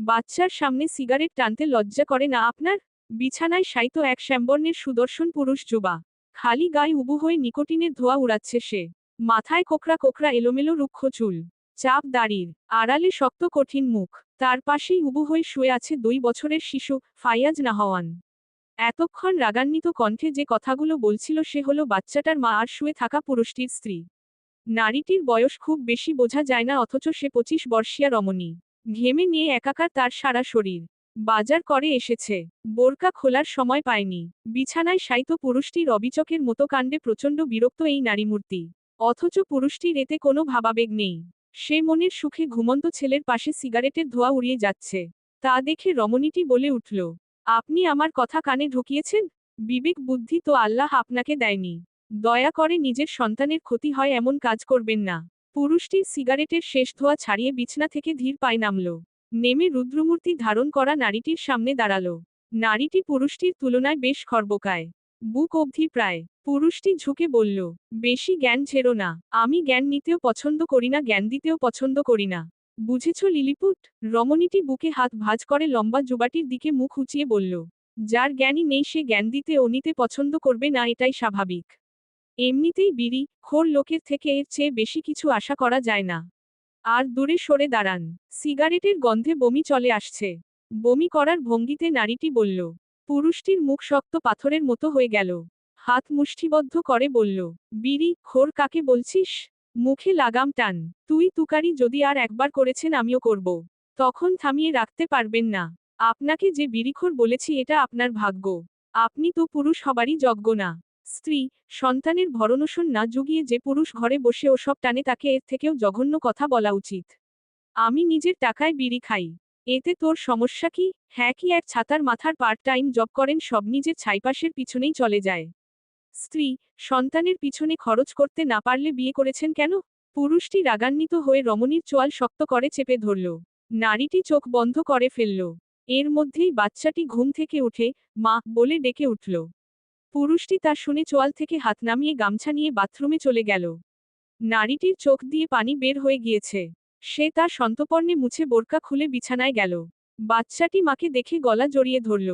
বাচ্চার সামনে সিগারেট টানতে লজ্জা করে না আপনার? বিছানায় সাইত এক শ্যামবর্ণের সুদর্শন পুরুষ যুবা। খালি গায়ে উবু হয়ে নিকোটিনের ধোয়া উড়াচ্ছে সে। মাথায় কোকড়া কোকড়া এলোমেলো রুক্ষ চুল। চাপ দাড়ির। আড়ালে শক্ত কঠিন মুখ। তার পাশেই উবু হয়ে শুয়ে আছে দুই বছরের শিশু ফাইয়াজ নাহওয়ান। এতক্ষণ রাগান্বিত কণ্ঠে যে কথাগুলো বলছিল সে হলো বাচ্চাটার মা আর শুয়ে থাকা পুরুষটির স্ত্রী। নারীটির বয়স খুব বেশি বোঝা যায় না অথচ সে পঁচিশ বর্ষীয়া রমণী। ঘেমে নিয়ে একাকার তার সারা শরীর। বাজার করে এসেছে। বোরকা খোলার সময় পায়নি। বিছানায় সাইত পুরুষটির অবিচকের মতো কাণ্ডে প্রচণ্ড বিরক্ত এই নারীমূর্তি। অথচ পুরুষটির এতে কোনো ভাবাবেগ নেই। সে মনের সুখে ঘুমন্ত ছেলের পাশে সিগারেটের ধোয়া উড়িয়ে যাচ্ছে। তা দেখে রমণীটি বলে উঠল, আপনি আমার কথা কানে ঢুকিয়েছেন? বিবেক বুদ্ধি তো আল্লাহ আপনাকে দেয়নি। দয়া করে নিজের সন্তানের ক্ষতি হয় এমন কাজ করবেন না। পুরুষটির সিগারেটের শেষ ধোয়া ছাড়িয়ে বিছনা থেকে ধীর পায়ে নামল। নেমে রুদ্রমূর্তি ধারণ করা নারীটির সামনে দাঁড়াল। নারীটি পুরুষটির তুলনায় বেশ খর্বকায়। বুক অবধি প্রায়। পুরুষটি ঝুঁকে বলল, বেশি জ্ঞান ছেড়ো না। আমি জ্ঞান নিতেও পছন্দ করি না, জ্ঞান দিতেও পছন্দ করি না। বুঝেছ লিলিপুট? রমণীটি বুকে হাত ভাঁজ করে লম্বা যুবাটির দিকে মুখ উঁচিয়ে বলল, যার জ্ঞানই নেই সে জ্ঞান দিতে ও নিতে পছন্দ করবে না, এটাই স্বাভাবিক। এমনিতেই বিড়ি, খোর লোকের থেকে এর চেয়ে বেশি কিছু আশা করা যায় না। আর দূরে সরে দাঁড়ান। সিগারেটের গন্ধে বমি চলে আসছে। বমি করার ভঙ্গিতে নারীটি বলল, পুরুষটির মুখ শক্ত পাথরের মতো হয়ে গেল। হাত মুষ্টিবদ্ধ করে বলল, বিড়ি, খোর কাকে বলছিস? মুখে লাগাম টান, তুই তুকারি যদি আর একবার করেছেন আমিও করব। তখন থামিয়ে রাখতে পারবেন না। আপনাকে যে বিড়িখোর বলেছি এটা আপনার ভাগ্য। আপনি তো পুরুষ হবারই যজ্ঞ না। স্ত্রী, সন্তানের ভরণোষণ না জুগিয়ে যে পুরুষ ঘরে বসে ওসব টানে তাকে এর থেকেও জঘন্য কথা বলা উচিত। আমি নিজের টাকায় বিড়ি খাই। এতে তোর সমস্যা কি? হ্যাঁ কি এক ছাতার মাথার পার্ট টাইম জব করেন সব নিজের ছাইপাশের পিছনেই চলে যায়। স্ত্রী, সন্তানের পিছনে খরচ করতে না পারলে বিয়ে করেছেন কেন? পুরুষটি রাগান্বিত হয়ে রমণীর চোয়াল শক্ত করে চেপে ধরল। নারীটি চোখ বন্ধ করে ফেলল। এর মধ্যেই বাচ্চাটি ঘুম থেকে উঠে, মা বলে ডেকে উঠল। পুরুষটি তা শুনে চোয়াল থেকে হাত নামিয়ে গামছা নিয়ে বাথরুমে চলে গেল। নারীটির চোখ দিয়ে পানি বের হয়ে গিয়েছে। সে তার সন্তপর্ণে মুছে বোরকা খুলে বিছানায় গেল। বাচ্চাটি মাকে দেখে গলা জড়িয়ে ধরল।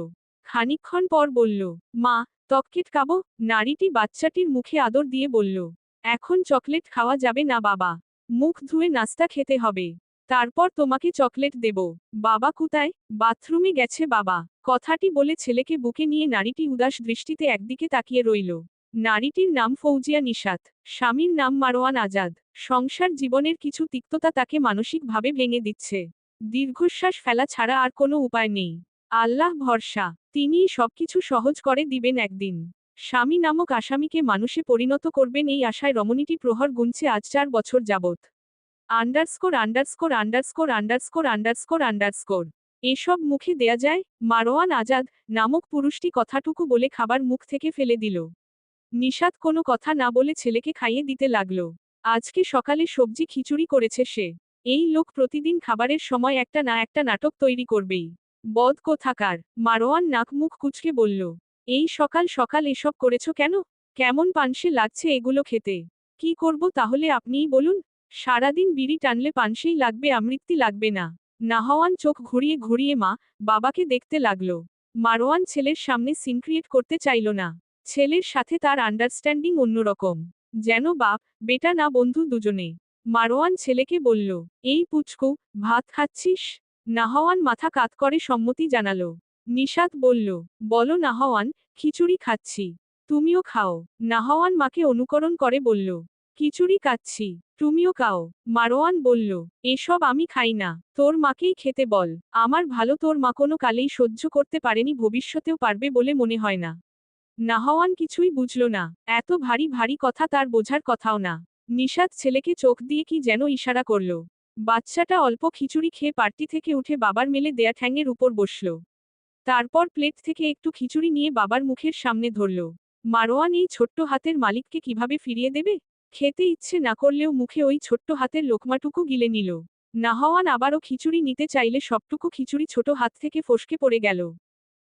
খানিকক্ষণ পর বলল, মা তককেট খাব নারীটি বাচ্চাটির মুখে আদর দিয়ে বলল, এখন চকলেট খাওয়া যাবে না বাবা। মুখ ধুয়ে নাস্তা খেতে হবে। তারপর তোমাকে চকলেট দেব। বাবা কোথায়? বাথরুমে গেছে বাবা। কথাটি বলে ছেলেকে বুকে নিয়ে নারীটি উদাস দৃষ্টিতে একদিকে তাকিয়ে রইল। নারীটির নাম ফৌজিয়া নিশাত, স্বামীর নাম মারোয়ান আজাদ। সংসার জীবনের কিছু তিক্ততা তাকে মানসিকভাবে ভেঙে দিচ্ছে। দীর্ঘশ্বাস ফেলা ছাড়া আর কোনো উপায় নেই। আল্লাহ ভরসা তিনিই সবকিছু সহজ করে দিবেন একদিন। স্বামী নামক আসামিকে মানুষে পরিণত করবেন এই আশায় রমণীটি প্রহর গুনছে আজ চার বছর যাবত underscore underscore underscore underscore underscore underscore. এসব মুখে দেয়া যায়, মারোয়ান আজাদ নামক পুরুষটি কথাটুকু বলে খাবার মুখ থেকে ফেলে দিল। নিষাদ কোনো কথা না বলে ছেলেকে খাইয়ে দিতে লাগল। আজকে সকালে সবজি খিচুড়ি করেছে সে। এই লোক প্রতিদিন খাবারের সময় একটা না একটা নাটক তৈরি করবেই। বদ কোথাকার, মারোয়ান নাক মুখ কুচকে বলল, এই সকাল সকাল এসব করেছ কেন? কেমন পানসে লাগছে এগুলো খেতে? কি করব তাহলে আপনিই বলুন। সারাদিন বিড়ি টানলে পানসেই লাগবে, আমৃত্যি লাগবে না। নাহওয়ান চোখ ঘুরিয়ে ঘুরিয়ে মা বাবাকে দেখতে লাগল। মারোয়ান ছেলের সামনে সিন ক্রিয়েট করতে চাইল না। ছেলের সাথে তার আন্ডারস্ট্যান্ডিং অন্যরকম। যেন বাপ, বেটা না বন্ধু দুজনে। মারোয়ান ছেলেকে বলল, এই পুচকু, ভাত খাচ্ছিস? নাহওয়ান মাথা কাত করে সম্মতি জানাল। নিশাত বলল, বলো নাহওয়ান, খিচুড়ি খাচ্ছি। তুমিও খাও। নাহওয়ান মাকে অনুকরণ করে বলল, খিচুড়ি কাচ্ছি তুমিও খাও। মারোয়ান বলল, এসব আমি খাই না। তোর মাকেই খেতে বল। আমার ভালো তোর মা কোনো কালেই সহ্য করতে পারেনি, ভবিষ্যতেও পারবে বলে মনে হয় না নাহওয়ান কিছুই বুঝল না। এত ভারী ভারী কথা তার বোঝার কথাও না। নিশাদ ছেলেকে চোখ দিয়ে কি যেন ইশারা করল। বাচ্চাটা অল্প খিচুড়ি খেয়ে পার্টি থেকে উঠে বাবার মেলে দেয়া ঠ্যাংয়ের উপর বসল। তারপর প্লেট থেকে একটু খিচুড়ি নিয়ে বাবার মুখের সামনে ধরল। মারোয়ান এই ছোট্ট হাতের মালিককে কীভাবে ফিরিয়ে দেবে? খেতে ইচ্ছে না করলেও মুখে ওই ছোট্ট হাতের লোকমাটুকু গিলে নিল। নাহওয়ান আবারও খিচুড়ি নিতে চাইলে সবটুকু খিচুড়ি ছোট হাত থেকে ফসকে পড়ে গেল।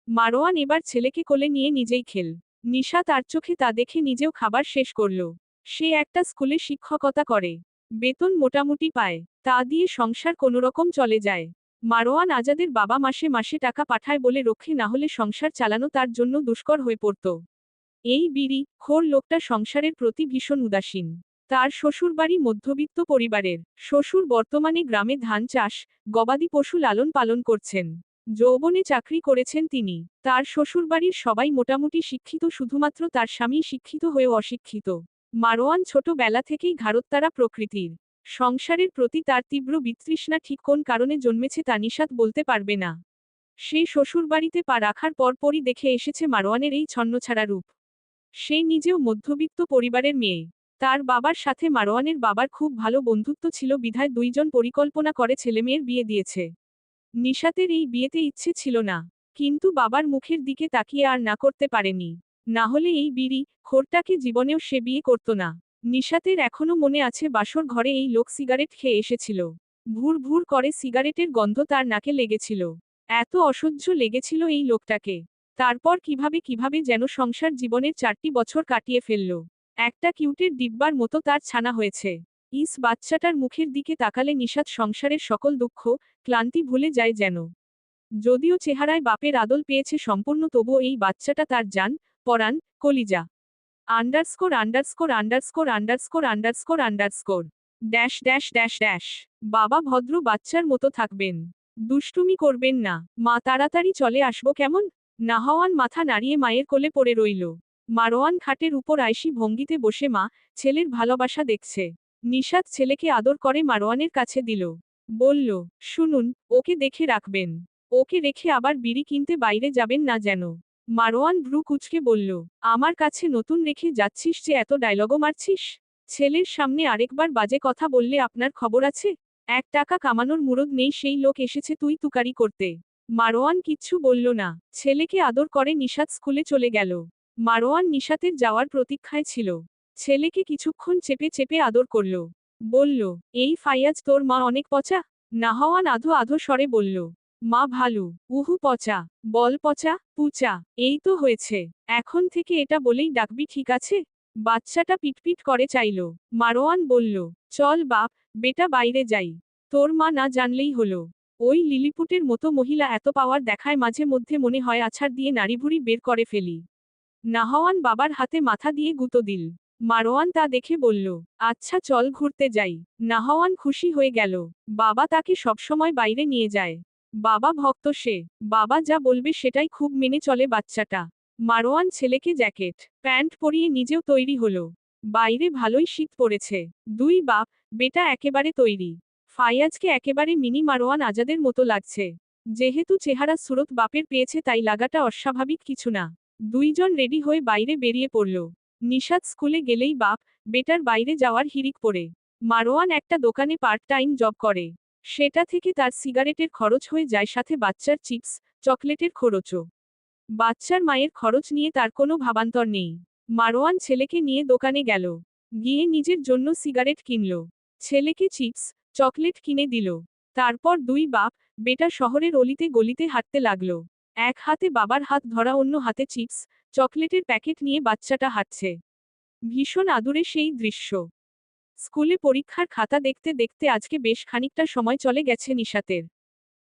মারোয়ান এবার ছেলেকে কোলে নিয়ে নিজেই খেল। নিশা তার চোখে তা দেখে নিজেও খাবার শেষ করল। সে একটা স্কুলে শিক্ষকতা করে। বেতন মোটামুটি পায়। তা দিয়ে সংসার কোনোরকম চলে যায়। মারোয়ান আজাদের বাবা মাসে মাসে টাকা পাঠায় বলে রক্ষে না হলে সংসার চালানো তার জন্য দুষ্কর হয়ে পড়ত। এই বিড়ি খোর লোকটা সংসারের প্রতি ভীষণ উদাসীন। তার শ্বশুরবাড়ি মধ্যবিত্ত পরিবারের। শ্বশুর বর্তমানে গ্রামে ধান চাষ, গবাদি পশু লালন পালন করছেন। যৌবনে চাকরি করেছেন তিনি। তার শ্বশুরবাড়ির সবাই মোটামুটি শিক্ষিত, শুধুমাত্র তার স্বামী শিক্ষিত হয়েও অশিক্ষিত। মারোয়ান ছোটবেলা থেকেই ঘাড়ত্তারা প্রকৃতির। সংসারের প্রতি তার তীব্র বিতৃষ্ণা ঠিক কোন কারণে জন্মেছে তা নিষাদ বলতে পারবে না। সে শ্বশুরবাড়িতে পা রাখার পরপরই দেখে এসেছে মারোয়ানের এই ছন্নছাড়া রূপ। সে নিজেও মধ্যবিত্ত পরিবারের মেয়ে। তার বাবার সাথে মারোয়ানের বাবার খুব ভালো বন্ধুত্ব ছিল বিধায় দুইজন পরিকল্পনা করে ছেলেমেয়ের বিয়ে দিয়েছে। নিশাতের এই বিয়েতে ইচ্ছে ছিল না, কিন্তু বাবার মুখের দিকে তাকিয়ে আর না করতে পারেনি। না হলে এই বিড়ি, খোরটাকে জীবনেও সে বিয়ে করত না। নিশাতের এখনও মনে আছে বাসর ঘরে এই লোক সিগারেট খেয়ে এসেছিল। ভুর ভুর করে সিগারেটের গন্ধ তার নাকে লেগেছিল। এত অসহ্য লেগেছিল এই লোকটাকে। তারপর কীভাবে কীভাবে যেন সংসার জীবনের চারটি বছর কাটিয়ে ফেলল। একটা কিউটের ডিব্বার মতো তার ছানা হয়েছে। ইস বাচ্চাটার মুখের দিকে তাকালে নিষাদ সংসারের সকল দুঃখ, ক্লান্তি ভুলে যায় যেন। যদিও চেহারায় বাপের আদল পেয়েছে সম্পূর্ণ, তবুও এই বাচ্চাটা তার যান পরাণ, কলিজা। Underscore underscore underscore underscore underscore underscore. Dash dash dash dash. বাবা ভদ্র বাচ্চার মতো থাকবেন। দুষ্টুমি করবেন না। মা তাড়াতাড়ি চলে আসব কেমন? নাহওয়ান মাথা নাড়িয়ে মায়ের কোলে পড়ে রইল। মারোয়ান খাটের উপর আইসি ভঙ্গিতে বসে মা ছেলের ভালোবাসা দেখছে। নিষাদ ছেলেকে আদর করে মারোয়ানের কাছে দিল। বলল, শুনুন, ওকে দেখে রাখবেন। ওকে রেখে আবার বিড়ি কিনতে বাইরে যাবেন না যেন। মারোয়ান ভ্রু কুচকে বলল, আমার কাছে নতুন রেখে যাচ্ছিস যে এত ডায়লগও মারছিস? ছেলের সামনে আরেকবার বাজে কথা বললে আপনার খবর আছে? এক টাকা কামানোর মুরদ নেই, সেই লোক এসেছে তুই তুকারি করতে। মারোয়ান কিচ্ছু বলল না। ছেলেকে আদর করে নিষাদ স্কুলে চলে গেল। মারোয়ান নিশাতের যাওয়ার প্রতীক্ষায় ছিল। ছেলেকে কিছুক্ষণ চেপে চেপে আদর করল। বলল, এই ফাইয়াজ তোর মা অনেক পচা? নাহওয়ান আধো আধো স্বরে বলল, মা ভালু, উহু পচা, বল পচা, পুচা, এই তো হয়েছে। এখন থেকে এটা বলেই ডাকবি ঠিক আছে? বাচ্চাটা পিটপিট করে চাইল। মারোয়ান বলল, চল বাপ, বেটা বাইরে যাই। তোর মা না জানলেই হলো। ওই লিলিপুটের মতো মহিলা এত পাওয়ার দেখায় মাঝে মধ্যে মনে হয় আছাড় দিয়ে নাড়িভুড়ি বের করে ফেলি। নাহওয়ান বাবার হাতে মাথা দিয়ে গুঁতো দিল। মারোয়ান তা দেখে বলল আচ্ছা চল ঘুরতে যাই। নাহওয়ান খুশি হয়ে গেল। বাবা তাকে সবসময় বাইরে নিয়ে যায়। বাবা ভক্ত সে। বাবা যা বলবে সেটাই খুব মেনে চলে বাচ্চাটা। মারোয়ান ছেলেকে জ্যাকেট, প্যান্ট পরিয়ে নিজেও তৈরি হলো। বাইরে ভালোই শীত পড়েছে। দুই বাপ, বেটা একেবারে তৈরি। ফায়াজকে একেবারে মিনি মারোয়ান আজাদের মতো লাগছে। যেহেতু চেহারা সুরত বাপের পেয়েছে তাই লাগাটা অস্বাভাবিক কিছু না। দুইজন রেডি হয়ে বাইরে বেরিয়ে পড়ল। নিশাদ স্কুলে গেলেই বাপ, বেটার বাইরে যাওয়ার হিরিক পড়ে। মারোয়ান একটা দোকানে পার্ট টাইম জব করে। সেটা থেকে তার সিগারেটের খরচ হয়ে যায় সাথে বাচ্চার চিপস, চকলেটের খরচও। বাচ্চার মায়ের খরচ নিয়ে তার কোনো ভাবান্তর নেই। মারোয়ান ছেলেকে নিয়ে দোকানে গেল। গিয়ে নিজের জন্য সিগারেট কিনল। ছেলেকে চিপস চকলেট কিনে দিল। তারপর দুই বাপ বেটা শহরের অলিতে গলিতে হাঁটতে লাগল। এক হাতে বাবার হাত ধরা, অন্য হাতে চিপস, চকলেটের প্যাকেট নিয়ে বাচ্চাটা হাঁটছে। ভীষণ আদুরে সেই দৃশ্য। স্কুলে পরীক্ষার খাতা দেখতে দেখতে আজকে বেশ খানিকটা সময় চলে গেছে নিশাতের।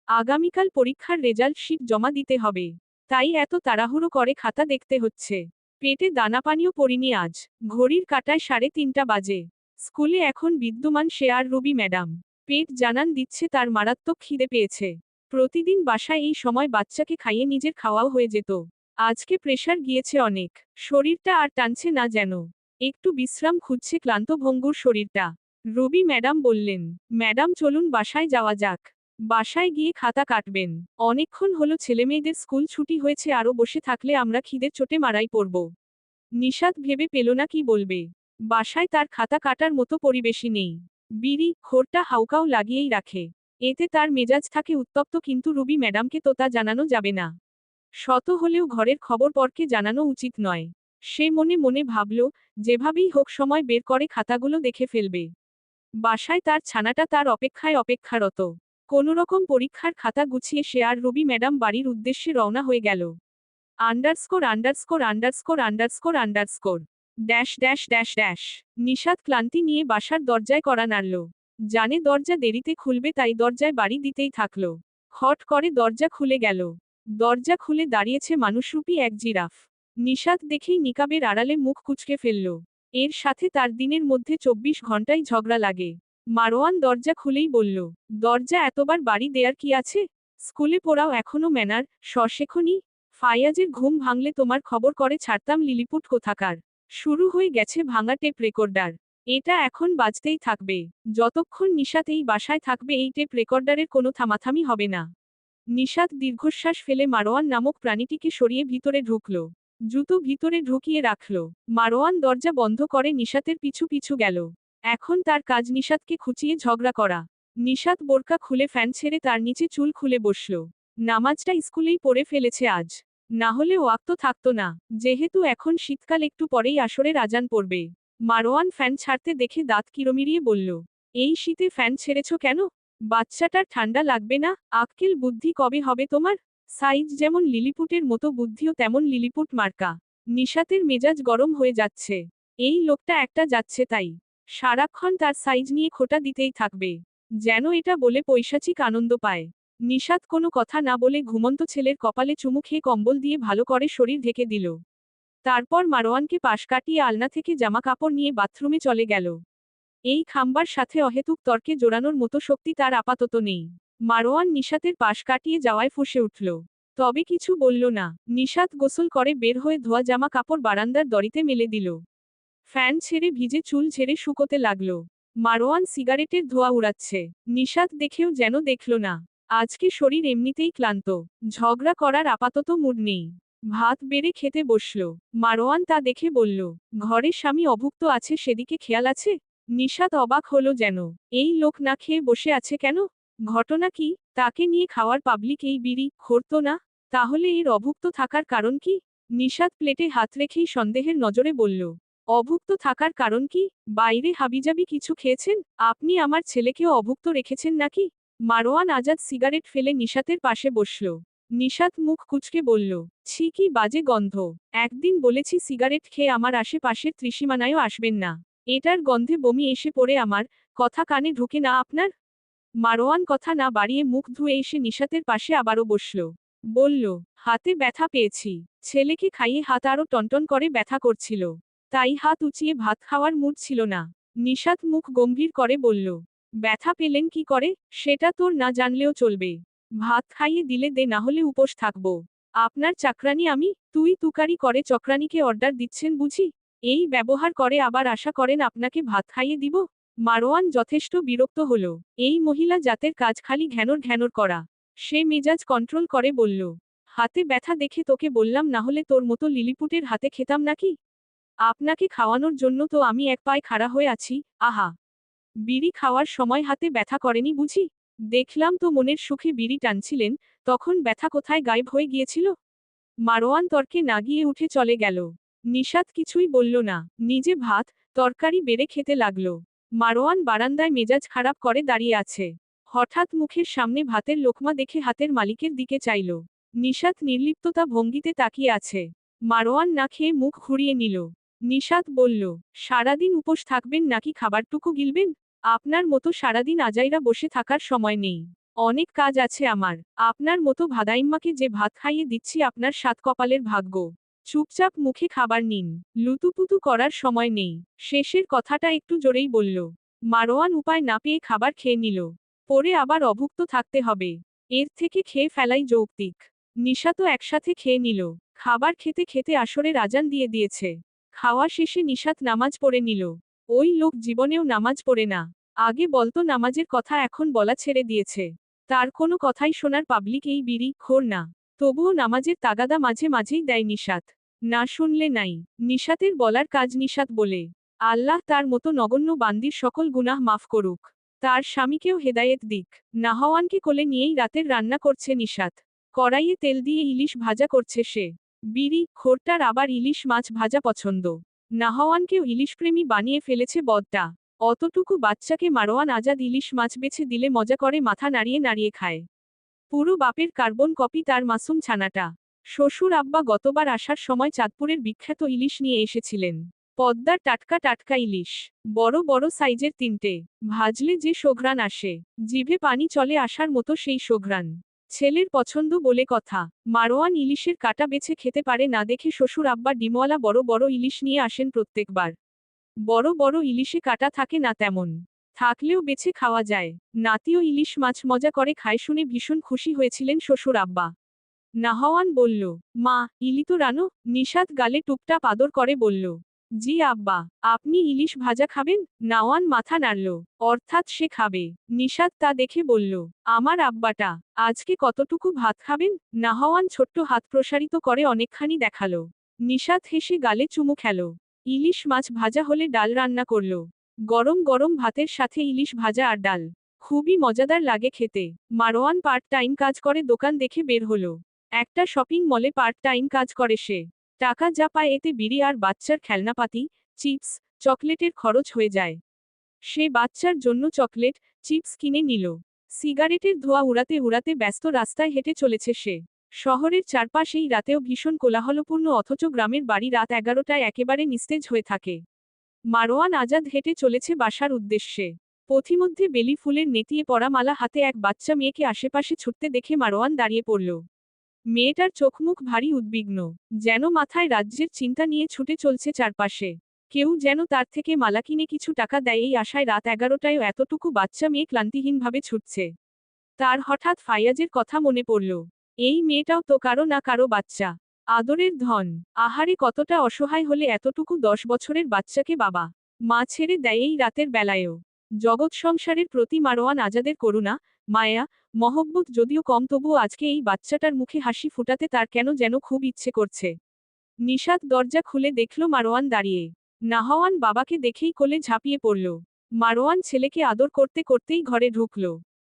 আগামীকাল পরীক্ষার রেজাল্ট শিট জমা দিতে হবে। তাই এত তাড়াহুড়ো করে খাতা দেখতে হচ্ছে। পেটে দানা পানিও পড়িনি আজ। ঘড়ির কাটায় সাড়ে তিনটা বাজে। স্কুলে এখন বিদ্যমান সে আর রবি ম্যাডাম। পেট জানান দিচ্ছে তার মারাত্মক খিদে পেয়েছে। প্রতিদিন বাসায় এই সময় বাচ্চাকে খাইয়ে নিজের খাওয়াও হয়ে যেত। আজকে প্রেশার গিয়েছে অনেক। শরীরটা আর টানছে না যেন। একটু বিশ্রাম খুঁজছে ক্লান্ত ভঙ্গুর শরীরটা। রবি ম্যাডাম বললেন, ম্যাডাম, চলুন বাসায় যাওয়া যাক। বাসায় গিয়ে খাতা কাটবেন। অনেকক্ষণ হলো ছেলেমেয়েদের স্কুল ছুটি হয়েছে আরও বসে থাকলে আমরা খিদের চোটে মারাই পড়ব। নিষাদ ভেবে পেল না কি বলবে। বাসায় তার খাতা কাটার মতো পরিবেশই নেই। বিড়ি খোরটা হাউকাও লাগিয়েই রাখে। এতে তার মেজাজ থাকে উত্তপ্ত কিন্তু রুবি ম্যাডামকে তো তা জানানো যাবে না। শত হলেও ঘরের খবর পরকে জানানো উচিত নয়। সে মনে মনে ভাবল, যেভাবেই হোক সময় বের করে খাতাগুলো দেখে ফেলবে। বাসায় তার ছানাটা তার অপেক্ষায় অপেক্ষারত। কোনোরকম পরীক্ষার খাতা গুছিয়ে সে আর রবি ম্যাডাম বাড়ির উদ্দেশ্যে রওনা হয়ে গেল। Underscore underscore underscore underscore underscore. Dash dash dash dash. Nishad ক্লান্তি নিয়ে বাসার দরজায় করা নাড়ল। জানে দরজা দেরিতে খুলবে তাই দরজায় বাড়ি দিতেই থাকল। হট করে দরজা খুলে গেল। দরজা খুলে দাঁড়িয়েছে মানুষরূপী এক জিরাফ। নিষাদ দেখেই নিকাবের আড়ালে মুখ কুচকে ফেলল। এর সাথে তার দিনের মধ্যে চব্বিশ ঘন্টাই ঝগড়া লাগে। মারোয়ান দরজা খুলেই বলল, দরজা এতবার বাড়ি দেয়ার কি আছে? স্কুলে পড়াও এখনও ম্যানার সশেখনি ফায়াজের ঘুম ভাঙলে তোমার খবর করে ছাড়তাম লিলিপুট কোথাকার। শুরু হয়ে গেছে ভাঙা টেপ রেকর্ডার। এটা এখন বাজতেই থাকবে। যতক্ষণ নিশাত এই বাসায় থাকবে, এই টেপ রেকর্ডারের কোনো থামাথামি হবে না। নিশাত দীর্ঘশ্বাস ফেলে মারোয়ান নামক প্রাণীটিকে সরিয়ে ভিতরে ঢুকল। জুতো ভিতরে ঢুকিয়ে রাখল। মারোয়ান দরজা বন্ধ করে নিশাতের পিছু পিছু গেল। এখন তার কাজ নিশাতকে খুঁচিয়ে ঝগড়া করা। নিশাত বোরকা খুলে ফ্যান ছেড়ে তার নিচে চুল খুলে বসল। নামাজটা স্কুলেই পড়ে ফেলেছে আজ। না হলে ওয়াক্ত থাকতো না। যেহেতু এখন শীতকাল একটু পরেই আসরের আজান পড়বে। মারোয়ান ফ্যান ছাড়তে দেখে দাঁত কিরমিরিয়ে বলল, এই শীতে ফ্যান ছেড়েছ কেন? বাচ্চাটার ঠান্ডা লাগবে না? আক্কেল বুদ্ধি কবে হবে তোমার? সাইজ যেমন লিলিপুটের মতো বুদ্ধিও তেমন লিলিপুট মার্কা। নিশাতের মেজাজ গরম হয়ে যাচ্ছে। এই লোকটা একটা যাচ্ছে তাই। সারাক্ষণ তার সাইজ নিয়ে খোটা দিতেই থাকবে। যেন এটা বলে পৈশাচিক আনন্দ পায়। নিশাত কোনো কথা না বলে ঘুমন্ত ছেলের কপালে চুমু খেয়ে কম্বল দিয়ে ভালো করে শরীর ঢেকে দিল। তারপর মারোয়ানকে পাশ কাটিয়ে আলনা থেকে জামা কাপড় নিয়ে বাথরুমে চলে গেল। এই খাম্বার সাথে অহেতুক তর্কে জোড়ানোর মতো শক্তি তার আপাতত নেই। মারোয়ান নিশাতের পাশ কাটিয়ে যাওয়ায় ফুসে উঠল। তবে কিছু বলল না। নিশাত গোসল করে বের হয়ে ধোয়া জামা কাপড় বারান্দার দড়িতে মেলে দিল। ফ্যান ছেড়ে ভিজে চুল ছেড়ে শুকোতে লাগল। মারোয়ান সিগারেটের ধোয়া উড়াচ্ছে। নিশাত দেখেও যেন দেখল না। আজকে শরীর এমনিতেই ক্লান্ত, ঝগড়া করার আপাতত মুড নেই। ভাত বেড়ে খেতে বসল। মারোয়ান তা দেখে বলল ঘরে স্বামী অভুক্ত আছে সেদিকে খেয়াল আছে? নিশাত অবাক হলো যেন। এই লোক না খেয়ে বসে আছে কেন? ঘটনা কি? তাকে নিয়ে খাওয়ার পাবলিক এই বিড়ি খরত না? তাহলে এর অভুক্ত থাকার কারণ কি? নিশাত প্লেটে হাত রেখেই সন্দেহের নজরে বলল, অভুক্ত থাকার কারণ কি? বাইরে হাবিজাবি কিছু খেয়েছেন? আপনি আমার ছেলেকেও অভুক্ত রেখেছেন নাকি? মারোয়ান আজাদ সিগারেট ফেলে নিশাতের পাশে বসল। নিশাত মুখ কুচকে বলল, ছি, কি বাজে গন্ধ। একদিন বলেছি সিগারেট খেয়ে আমার আশেপাশের ত্রিসীমানায়ও আসবেন না। এটার গন্ধে বমি এসে পড়ে আমার, কথা কানে ঢুকে না আপনার? মারোয়ান কথা না বাড়িয়ে মুখ ধুয়ে এসে নিশাতের পাশে আবারও বসল। বলল, হাতে ব্যথা পেয়েছি। ছেলেকে খাইয়ে হাত আরও টনটন করে ব্যথা করছিল। তাই হাত উঁচিয়ে ভাত খাওয়ার মুড ছিল না। নিশাত মুখ গম্ভীর করে বলল ব্যথা পেলেন কি করে? সেটা তোর না জানলেও চলবে। ভাত খাইয়ে দিলে দে, না হলে উপোস থাকব। আপনার চাকরানি আমি, তুই তুকারি করে চক্রানিকে অর্ডার দিচ্ছেন বুঝি? এই ব্যবহার করে আবার আশা করেন আপনাকে ভাত খাইয়ে দিব? মারোয়ান যথেষ্ট বিরক্ত হল। এই মহিলা জাতের কাজ খালি ঘ্যানোর ঘ্যানোর করা। সে মেজাজ কন্ট্রোল করে বলল, হাতে ব্যথা দেখে তোকে বললাম না হলে তোর মতো লিলিপুটের হাতে খেতাম নাকি? আপনাকে খাওয়ানোর জন্য তো আমি এক পায়ে খাড়া হয়ে আছি, আহা। বিড়ি খাওয়ার সময় হাতে ব্যথা করেনি বুঝি? দেখলাম তো মনের সুখে বিড়ি টানছিলেন, তখন ব্যথা কোথায় গায়েব হয়ে গিয়েছিল? মারোয়ান তর্কে না গিয়ে উঠে চলে গেল। নিষাদ কিছুই বলল না, নিজে ভাত, তরকারি বেড়ে খেতে লাগল। মারোয়ান বারান্দায় মেজাজ খারাপ করে দাঁড়িয়ে আছে। হঠাৎ মুখের সামনে ভাতের লোকমা দেখে হাতের মালিকের দিকে চাইল। নিষাদ নির্লিপ্ততা ভঙ্গিতে তাকিয়ে আছে। মারোয়ান না খেয়ে মুখ ঘুরিয়ে নিল। নিষাদ বলল, সারাদিন উপোস থাকবেন নাকি খাবারটুকু গিলবেন? আপনার মতো সারাদিন আজাইরা বসে থাকার সময় নেই। অনেক কাজ আছে আমার। আপনার মতো ভাদাইম্মাকে যে ভাত খাইয়ে দিচ্ছি আপনার সাত কপালের ভাগ্য। চুপচাপ মুখে খাবার নিন। লুতুপুতু করার সময় নেই। শেষের কথাটা একটু জোরেই বলল। মারোয়ান উপায় না পেয়ে খাবার খেয়ে নিল। পরে আবার অভুক্ত থাকতে হবে। এর থেকে খেয়ে ফেলাই যৌক্তিক। নিশা তো একসাথে খেয়ে নিল। খাবার খেতে খেতে আসরে রাজান দিয়ে দিয়েছে। খাওয়া শেষে নিশাত নামাজ পড়ে নিল। ওই লোক জীবনেও নামাজ পড়ে না। আগে বলতো নামাজের কথা এখন বলা ছেড়ে দিয়েছে। তার কোনো কথাই শোনার পাবলিক এই বিড়ি খোর না। তবুও নামাজের তাগাদা মাঝে মাঝেই দেয় নিশাত না শুনলে নাই। নিশাতের বলার কাজ নিশাত বলে। আল্লাহ তার মতো নগণ্য বান্দির সকল গুনাহ মাফ করুক। তার স্বামীকেও হেদায়েত দিক। নাহওয়ানকে কোলে নিয়েই রাতের রান্না করছে নিশাত কড়াইয়ে তেল দিয়ে ইলিশ ভাজা করছে সে। বিড়ি খোরটার আবার ইলিশ মাছ ভাজা পছন্দ। নাহওয়ানকেও ইলিশপ্রেমী বানিয়ে ফেলেছে বদটা। অতটুকু বাচ্চাকে মারোয়ান আজাদ ইলিশ মাছ বেছে দিলে মজা করে মাথা নাড়িয়ে নাড়িয়ে খায়। পুরো বাপের কার্বন কপি তার মাসুম ছানাটা। শ্বশুর আব্বা গতবার আসার সময় চাঁদপুরের বিখ্যাত ইলিশ নিয়ে এসেছিলেন। পদ্মার টাটকা টাটকা ইলিশ, বড় বড় সাইজের তিনটে। ভাজলে যে সোঘ্রান আসে, জিভে পানি চলে আসার মতো সেই সোঘ্রান ছেলের পছন্দ বলে কথা। মারোয়ান ইলিশের কাটা বেছে খেতে পারে না দেখে শ্বশুর আব্বা ডিমওয়ালা বড় বড় ইলিশ নিয়ে আসেন প্রত্যেকবার। বড় বড় ইলিশে কাটা থাকে না তেমন। থাকলেও বেছে খাওয়া যায়। নাতিও ইলিশ মাছ মজা করে খায় শুনে ভীষণ খুশি হয়েছিলেন শ্বশুর আব্বা। নাহওয়ান বলল, মা, ইলি তো রানো। নিষাদ গালে টুপটাপ আদর করে বলল জি আব্বা, আপনি ইলিশ ভাজা খাবেন? নাওয়ান মাথা নাড়ল। অর্থাৎ সে খাবে। নিষাদ তা দেখে বলল, আমার আব্বাটা, আজকে কতটুকু ভাত খাবেন? নাহওয়ান ছোট্ট হাত প্রসারিত করে অনেকখানি দেখাল। নিষাদ হেসে গালে চুমু খেল। ইলিশ মাছ ভাজা হলে ডাল রান্না করল। গরম গরম ভাতের সাথে ইলিশ ভাজা আর ডাল। খুবই মজাদার লাগে খেতে। মারোয়ান পার্ট টাইম কাজ করে দোকান দেখে বের হলো। একটা শপিং মলে পার্ট টাইম কাজ করে সে। টাকা যা পায় এতে বিড়ি আর বাচ্চার খেলনাপাতি, চিপস, চকলেটের খরচ হয়ে যায়। সে বাচ্চার জন্য চকলেট, চিপস কিনে নিল। সিগারেটের ধোয়া উড়াতে উড়াতে ব্যস্ত রাস্তায় হেঁটে চলেছে সে। শহরের চারপাশেই রাতেও ভীষণ কোলাহলপূর্ণ অথচ গ্রামের বাড়ি রাত এগারোটায় একেবারে নিস্তেজ হয়ে থাকে। মারোয়ান আজাদ হেঁটে চলেছে বাসার উদ্দেশ্যে। পথিমধ্যে বেলি ফুলের নেতিয়ে পড়া মালা হাতে এক বাচ্চা মেয়েকে আশেপাশে ছুটতে দেখে মারোয়ান দাঁড়িয়ে পড়ল। মেয়েটার চোখমুখ ভারী উদ্বিগ্ন, যেন মাথায় রাজ্যের চিন্তা নিয়ে ছুটে চলছে চারপাশে। কেউ যেন তার থেকে মালা কিনে কিছু টাকা দেয় এই আশায় রাত এগারোটায়ও এতটুকু বাচ্চা মেয়ে ক্লান্তিহীনভাবে ছুটছে। তার হঠাৎ ফাইয়াজের কথা মনে পড়ল, এই মেয়েটাও তো কারও না কারও বাচ্চা। আদরের ধন, আহারে কতটা অসহায় হলে এতটুকু দশ বছরের বাচ্চাকে বাবা। মা ছেড়ে দেয় এই রাতের বেলায়ও। জগৎ সংসারের প্রতি মারোয়ান আজাদের করুণা মায়া, মহব্বত যদিও কম, তবুও আজকে এই বাচ্চাটার মুখে হাসি ফুটাতে তার কেন যেন খুব ইচ্ছে করছে। নিষাদ দরজা খুলে দেখল মারোয়ান দাঁড়িয়ে। নাহওয়ান বাবাকে দেখেই কোলে ঝাঁপিয়ে পড়ল। মারোয়ান ছেলেকে আদর করতে করতেই ঘরে ঢুকল।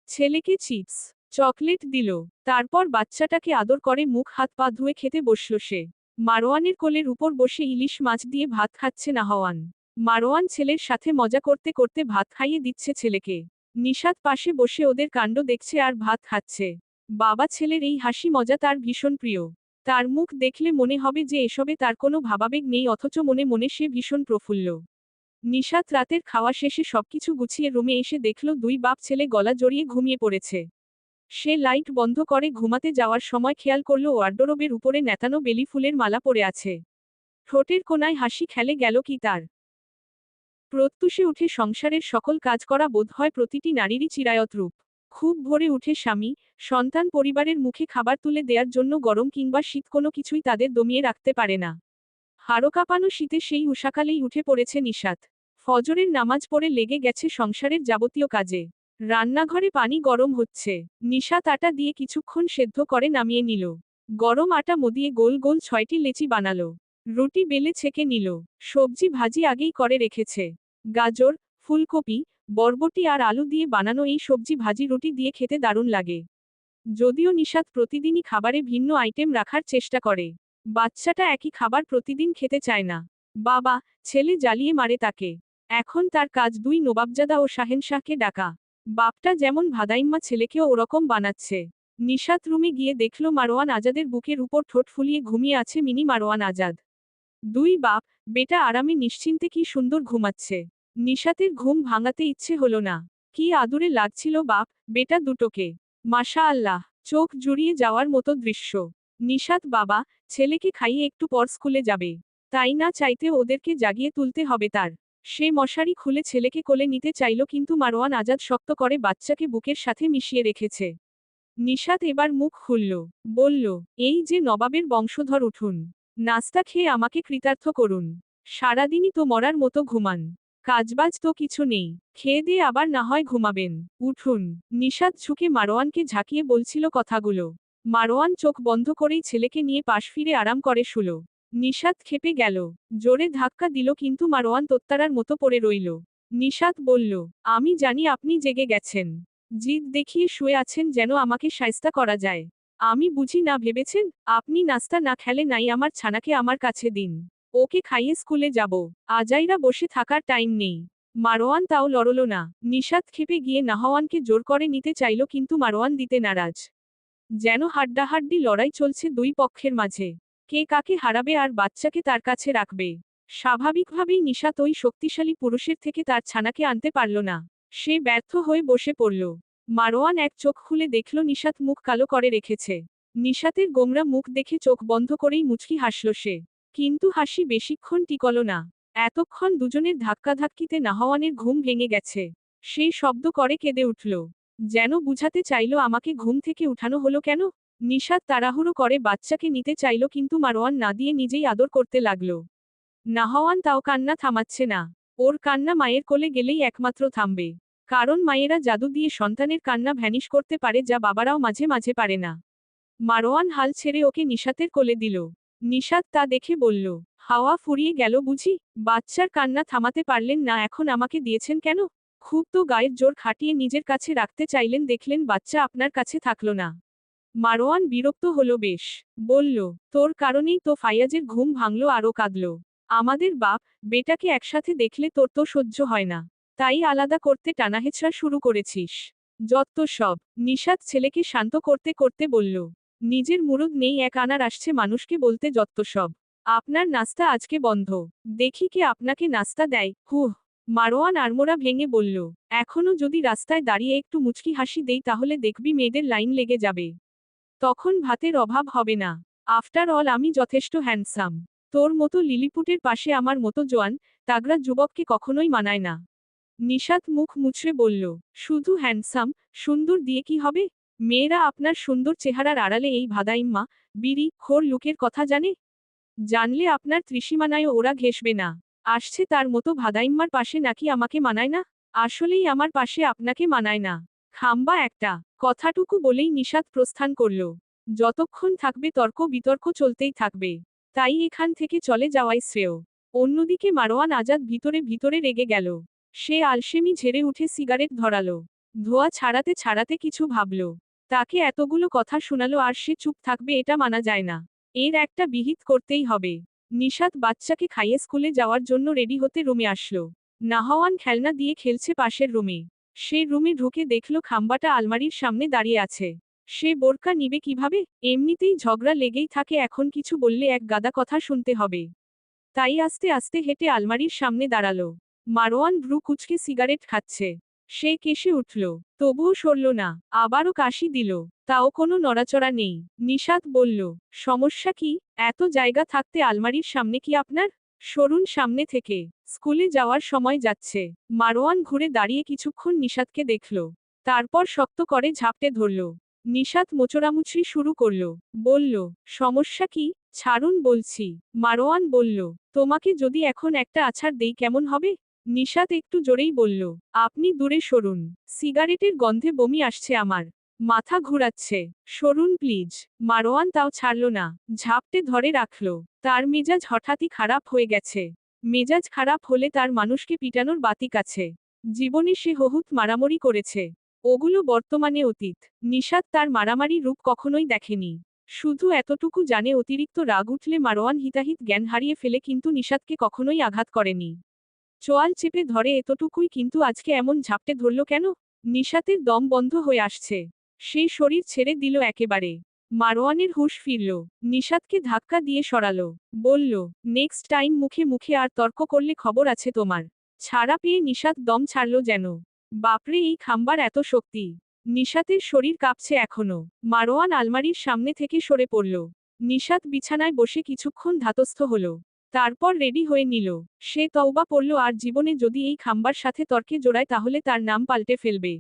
ছেলেকে চিপস, চকলেট দিল। তারপর বাচ্চাটাকে আদর করে মুখ, হাত পা ধুয়ে খেতে বসল সে। মারোয়ানের কোলের উপর বসে ইলিশ মাছ দিয়ে ভাত খাচ্ছে নাহওয়ান। মারোয়ান ছেলের সাথে মজা করতে করতে ভাত খাইয়ে দিচ্ছে ছেলেকে। নিষাদ পাশে বসে ওদের কাণ্ড দেখছে আর ভাত খাচ্ছে। বাবা ছেলের এই হাসি মজা তার ভীষণ প্রিয়। তার মুখ দেখলে মনে হবে যে এসবে তার কোনো ভাবাবেগ নেই অথচ মনে মনে সে ভীষণ প্রফুল্ল। নিষাদ রাতের খাওয়া শেষে সবকিছু গুছিয়ে রুমে এসে দেখল দুই বাপ ছেলে গলা জড়িয়ে ঘুমিয়ে পড়েছে। সে লাইট বন্ধ করে ঘুমাতে যাওয়ার সময় খেয়াল করল ওয়ার্ডরোবের উপরে নেতানো বেলি ফুলের মালা পড়ে আছে। ঠোঁটের কোনায় হাসি খেলে গেল কি তার? প্রত্যুষে উঠে সংসারের সকল কাজ করা বোধ হয় প্রতিটি নারীরই চিরায়ত রূপ। খুব ভোরে উঠে স্বামী, সন্তান পরিবারের মুখে খাবার তুলে দেওয়ার জন্য গরম কিংবা শীত কোনো কিছুই তাদের দমিয়ে রাখতে পারে না। হাড়ো কাঁপানো শীতে সেই উষাকালেই উঠে পড়েছে নিষাদ ফজরের নামাজ পড়ে লেগে গেছে সংসারের যাবতীয় কাজে। রান্নাঘরে পানি গরম হচ্ছে। নিশাত আটা দিয়ে কিছুক্ষণ সেদ্ধ করে নামিয়ে নিল। গরম আটা মদিয়ে গোল গোল ছয়টি লেচি বানালো। রুটি বেলে ছেঁকে নিল। সবজি ভাজি আগেই করে রেখেছে। গাজর, ফুলকপি, বরবটি আর আলু দিয়ে বানানো এই সবজি ভাজি রুটি দিয়ে খেতে দারুণ লাগে। যদিও নিষাদ প্রতিদিনই খাবারে ভিন্ন আইটেম রাখার চেষ্টা করে। বাচ্চাটা একই খাবার প্রতিদিন খেতে চায় না। বাবা, ছেলে জ্বালিয়ে মারে তাকে। এখন তার কাজ দুই নবাবজাদা ও শাহেনশাহকে ডাকা। বাপটা যেমন ভাদাইম্মা ছেলেকেও ওরকম বানাচ্ছে। নিশাত রুমে গিয়ে দেখল মারোয়ান আজাদের বুকের উপর ঠোঁট ফুলিয়ে ঘুমিয়ে আছে মিনি মারোয়ান আজাদ। দুই বাপ বেটা আরামে নিশ্চিন্তে কি সুন্দর ঘুমাচ্ছে। নিশাতের ঘুম ভাঙাতে ইচ্ছে হলো না। কি আদুরে লাগছিল বাপ বেটা দুটোকে। মাশা আল্লাহ চোখ জুড়িয়ে যাওয়ার মতো দৃশ্য। নিশাত বাবা, ছেলেকে খাইয়ে একটু পর স্কুলে যাবে। তাই না চাইতে ওদেরকে জাগিয়ে তুলতে হবে তার। সে মশারি খুলে ছেলেকে কোলে নিতে চাইল কিন্তু মারোয়ান আজাদ শক্ত করে বাচ্চাকে বুকের সাথে মিশিয়ে রেখেছে। নিশাত এবার মুখ খুলল, বলল, এই যে নবাবের বংশধর উঠুন। নাস্তা খেয়ে আমাকে কৃতার্থ করুন। সারাদিনই তো মরার মতো ঘুমান। কাজবাজ তো কিছু নেই। খেয়ে দিয়ে আবার না হয় ঘুমাবেন। উঠুন। নিষাদ ঝুঁকে মারোয়ানকে ঝাঁকিয়ে বলছিল কথাগুলো। মারোয়ান চোখ বন্ধ করেই ছেলেকে নিয়ে পাশ ফিরে আরাম করে শুল। নিষাদ খেপে গেল। জোরে ধাক্কা দিল কিন্তু মারোয়ান তোত্তারার মতো পড়ে রইল। নিষাদ বলল, আমি জানি আপনি জেগে গেছেন। জিদ দেখিয়ে শুয়ে আছেন যেন আমাকে সায়স্তা করা যায়। আমি বুঝি না ভেবেছেন, আপনি নাস্তা না খেলে নাই আমার ছানাকে আমার কাছে দিন। ওকে খাইয়ে স্কুলে যাব। আজাইরা বসে থাকার টাইম নেই। মারোয়ান তাও লড়ল না। নিষাদ খেপে গিয়ে নাহওয়ানকে জোর করে নিতে চাইল কিন্তু মারোয়ান দিতে নারাজ। যেন হাড্ডাহাড্ডি লড়াই চলছে দুই পক্ষের মাঝে। কে কাকে হারাবে আর বাচ্চাকে তার কাছে রাখবে? স্বাভাবিকভাবেই নিশাত ওই শক্তিশালী পুরুষের থেকে তার ছানাকে আনতে পারল না। সে ব্যর্থ হয়ে বসে পড়ল। মারোয়ান এক চোখ খুলে দেখল নিশাত মুখ কালো করে রেখেছে। নিশাতের গোমরা মুখ দেখে চোখ বন্ধ করেই মুচকি হাসল সে। কিন্তু হাসি বেশিক্ষণ টিকল না। এতক্ষণ দুজনের ধাক্কাধাক্কিতে নাহওয়ানের ঘুম ভেঙে গেছে। সেই শব্দ করে কেঁদে উঠল। যেন বুঝাতে চাইল আমাকে ঘুম থেকে উঠানো হলো কেন? নিশাত তাড়াহুড়ো করে বাচ্চাকে নিতে চাইল কিন্তু মারোয়ান না দিয়ে নিজেই আদর করতে লাগল। নাহওয়ান তাও কান্না থামাচ্ছে না। ওর কান্না মায়ের কোলে গেলেই একমাত্র থামবে। কারণ মায়েরা জাদু দিয়ে সন্তানের কান্না ভ্যানিশ করতে পারে যা বাবারাও মাঝে মাঝে পারে না। মারোয়ান হাল ছেড়ে ওকে নিশাতের কোলে দিল। নিশাত তা দেখে বলল, হাওয়া ফুরিয়ে গেল বুঝি? বাচ্চার কান্না থামাতে পারলেন না, এখন আমাকে দিয়েছেন কেন? খুব তো গায়ের জোর খাটিয়ে নিজের কাছে রাখতে চাইলেন, দেখলেন বাচ্চা আপনার কাছে থাকল না। মারোয়ান বিরক্ত হলো বেশ। বলল, তোর কারণেই তো ফাইয়াজের ঘুম ভাঙল আরও কাঁদল। আমাদের বাপ, বেটাকে একসাথে দেখলে তোর তো সহ্য হয় না। তাই আলাদা করতে টানাহেচড়া শুরু করেছিস। যত সব। নিষাদ ছেলেকে শান্ত করতে করতে বলল, নিজের মুরুদ নেই, এক আনার আসছে মানুষকে বলতে যত সব। আপনার নাস্তা আজকে বন্ধ। দেখি কে আপনাকে নাস্তা দেয়। হুহ। মারোয়ান আড়মোড়া ভেঙে বলল, এখনও যদি রাস্তায় দাঁড়িয়ে একটু মুচকি হাসি দেই তাহলে দেখবি মেয়েদের লাইন লেগে যাবে। তখন ভাতের অভাব হবে না। আফটার অল আমি যথেষ্ট হ্যান্ডসাম। তোর মতো লিলিপুটের পাশে আমার মতো জোয়ান, তাগড়া যুবককে কখনোই মানায় না। নিশাত মুখ মুছড়ে বলল, শুধু হ্যান্ডসাম, সুন্দর দিয়ে কি হবে? মেয়েরা আপনার সুন্দর চেহারার আড়ালে এই ভাদাইম্মা বিড়ি, খোর লুকের কথা জানে? জানলে আপনার ত্রিসীমানায় ওরা ঘেসবে না। আসছে তার মতো ভাদাইম্মার পাশে নাকি আমাকে মানায় না? আসলেই আমার পাশে আপনাকে মানায় না। খাম্বা একটা। কথাটুকু বলেই নিষাদ প্রস্থান করল। যতক্ষণ থাকবে তর্ক বিতর্ক চলতেই থাকবে। তাই এখান থেকে চলে যাওয়াই শ্রেয়। অন্যদিকে মারোয়ান আজাদ ভিতরে ভিতরে রেগে গেল। সে আলসেমি ঝেড়ে উঠে সিগারেট ধরালো। ধোয়া ছাড়াতে ছাড়াতে কিছু ভাবল। তাকে এতগুলো কথা শোনালো আর সে চুপ থাকবে এটা মানা যায় না। এর একটা বিহিত করতেই হবে। নিশাত বাচ্চাকে খাইয়ে স্কুলে যাওয়ার জন্য রেডি হতে রুমে আসলো। নাহওয়ান খেলনা দিয়ে খেলছে পাশের রুমে। সে রুমে ঢুকে দেখল খাম্বাটা আলমারির সামনে দাঁড়িয়ে আছে। সে বোরকা নিবে কীভাবে? এমনিতেই ঝগড়া লেগেই থাকে এখন কিছু বললে এক গাদা কথা শুনতে হবে। তাই আস্তে আস্তে হেঁটে আলমারির সামনে দাঁড়াল। মারোয়ান ভ্রু কুচকে সিগারেট খাচ্ছে। সে কেসে উঠল। তবুও সরল না, আবারও কাশি দিল। তাও কোনো নড়াচড়া নেই। নিষাদ বলল, সমস্যা কি? এত জায়গা থাকতে আলমারির সামনে কি আপনার? সরুন সামনে থেকে। স্কুলে যাওয়ার সময় যাচ্ছে। মারোয়ান ঘুরে দাঁড়িয়ে কিছুক্ষণ নিষাদকে দেখল। তারপর শক্ত করে ঝাপটে ধরল। নিষাদ মোচড়ামুচড়ি শুরু করল। বলল, সমস্যা কি? ছাড়ুন বলছি। মারোয়ান বলল, তোমাকে যদি এখন একটা আছাড় দেই কেমন হবে? নিশাত একটু জোরেই বলল, আপনি দূরে সরুন, সিগারেটের গন্ধে বমি আসছে আমার, মাথা ঘুরাচ্ছে, সরুন প্লিজ, মারোয়ান তাও ছাড়ল না, ঝাপটে ধরে রাখল, তার মেজাজ হঠাৎই খারাপ হয়ে গেছে, মেজাজ খারাপ হলে তার মানুষকে পিটানোর বাতিক আছে জীবনে সে হহুত মারামারি করেছে, ওগুলো বর্তমানে অতীত, নিষাদ তার মারামারি রূপ কখনোই দেখেনি, শুধু এতটুকু জানে অতিরিক্ত রাগ উঠলে মারোয়ান হিতাহিত জ্ঞান হারিয়ে ফেলে কিন্তু নিষাদকে কখনোই আঘাত করেনি। চোয়াল চেপে ধরে, এতটুকুই কিন্তু আজকে এমন ঝাপটে ধরল কেন? নিশাতের দম বন্ধ হয়ে আসছে। সেই শরীর ছেড়ে দিল একেবারে। মারোয়ানের হুশ ফিরল। নিশাতকে ধাক্কা দিয়ে সরালো। বলল, নেক্সট টাইম মুখে মুখে আর তর্ক করলে খবর আছে তোমার। ছাড়া পেয়ে নিশাত দম ছাড়ল যেন। বাপরে, এই খাম্বার এত শক্তি। নিশাতের শরীর কাঁপছে এখনও। মারোয়ান আলমারির সামনে থেকে সরে পড়ল। নিশাত বিছানায় বসে কিছুক্ষণ ধাতস্থ হল। তারপর রেডি হয়ে নিল। সে তওবা পড়ল আর জীবনে যদি এই খাম্বার সাথে তর্কে জোড়ায়, তাহলে তার নাম পাল্টে ফেলবে।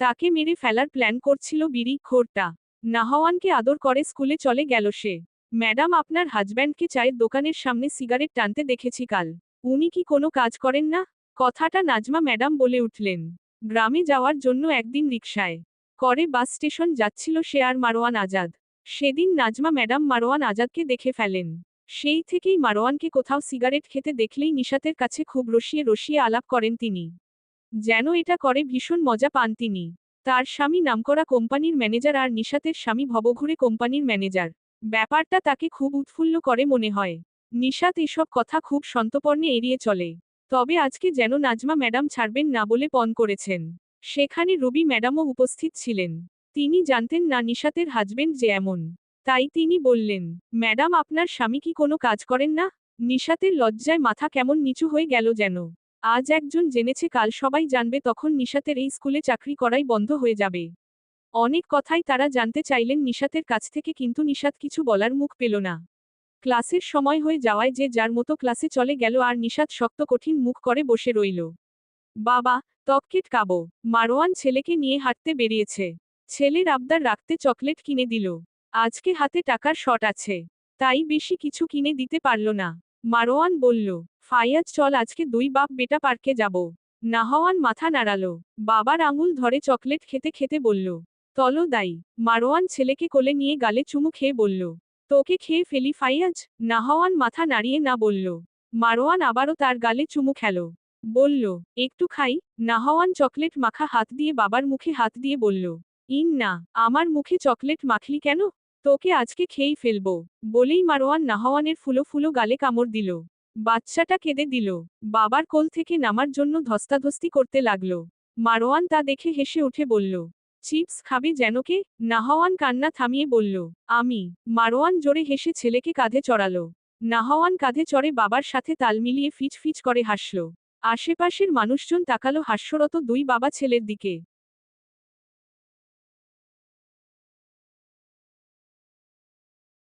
তাকে মেরে ফেলার প্ল্যান করছিল বিড়ি খোরটা। নাহওয়ানকে আদর করে স্কুলে চলে গেল সে। ম্যাডাম, আপনার হাজব্যান্ডকে চায়ের দোকানের সামনে সিগারেট টানতে দেখেছি কাল। উনি কি কোনো কাজ করেন না? কথাটা নাজমা ম্যাডাম বলে উঠলেন। গ্রামে যাওয়ার জন্য একদিন রিকশায় করে বাস স্টেশন যাচ্ছিল সে আর মারোয়ান আজাদ। সেদিন নাজমা ম্যাডাম মারোয়ান আজাদকে দেখে ফেলেন। সেই থেকেই মারোয়ানকে কোথাও সিগারেট খেতে দেখলেই নিশাতের কাছে খুব রসিয়ে রসিয়ে আলাপ করেন তিনি। যেন এটা করে ভীষণ মজা পান তিনি। তার স্বামী নামকরা কোম্পানির ম্যানেজার আর নিশাতের স্বামী ভবঘুরে কোম্পানির ম্যানেজার। ব্যাপারটা তাকে খুব উৎফুল্ল করে মনে হয়। নিশাত এসব কথা খুব সন্তপর্ণে এড়িয়ে চলে। তবে আজকে যেন নাজমা ম্যাডাম ছাড়বেন না বলে পণ করেছেন। সেখানে রবি ম্যাডামও উপস্থিত ছিলেন। তিনি জানতেন না নিশাতের হাজবেন্ড যে এমন তাই তিনি বললেন, ম্যাডাম, আপনার স্বামী কি কোনো কাজ করেন না? নিশাতের লজ্জায় মাথা কেমন নিচু হয়ে গেল যেন। আজ একজন জেনেছে কাল সবাই জানবে তখন নিশাতের এই স্কুলে চাকরি করাই বন্ধ হয়ে যাবে। অনেক কথাই তারা জানতে চাইলেন নিশাতের কাছ থেকে কিন্তু নিশাত কিছু বলার মুখ পেল না। ক্লাসের সময় হয়ে যাওয়ায় যে যার মতো ক্লাসে চলে গেল আর নিশাত শক্ত কঠিন মুখ করে বসে রইল। বাবা তককেট কাবো। মারোয়ান ছেলেকে নিয়ে হাঁটতে বেরিয়েছে। ছেলের আবদার রাখতে চকলেট কিনে দিল। আজকে হাতে টাকার শট আছে, তাই বেশি কিছু কিনে দিতে পারল না। মারোয়ান বলল ফাইয়াজ চল আজকে দুই বাপ বেটা পার্কে যাব। নাহওয়ান মাথা নাড়ালো, বাবার আঙুল ধরে চকলেট খেতে খেতে বলল, তলো দাই। মারোয়ান ছেলেকে কোলে নিয়ে গালে চুমু খেয়ে বলল, তোকে খেয়ে ফেলি ফাইয়াজ নাহওয়ান মাথা নাড়িয়ে না বলল, মারোয়ান আবারও তার গালে চুমু খেল, বলল, একটু খাই। নাহওয়ান চকলেট মাখা হাত দিয়ে বাবার মুখে হাত দিয়ে বলল, ইন না, আমার মুখে চকলেট মাখলি কেন? তোকে আজকে খেয়েই ফেলব। বলেই মারোয়ান নাহওয়ানের ফুলো ফুলো গালে কামড় দিল। বাচ্চাটা কেঁদে দিল। বাবার কোল থেকে নামার জন্য ধস্তাধস্তি করতে লাগল। মারোয়ান তা দেখে হেসে উঠে বলল, চিপস খাবে যেন কে? নাহওয়ান কান্না থামিয়ে বলল, আমি। মারোয়ান জোরে হেসে ছেলেকে কাঁধে চড়ালো। নাহওয়ান কাঁধে চড়ে বাবার সাথে তাল মিলিয়ে ফিচ ফিচ করে হাসল। আশেপাশের মানুষজন তাকালো হাস্যরত দুই বাবা ছেলের দিকে।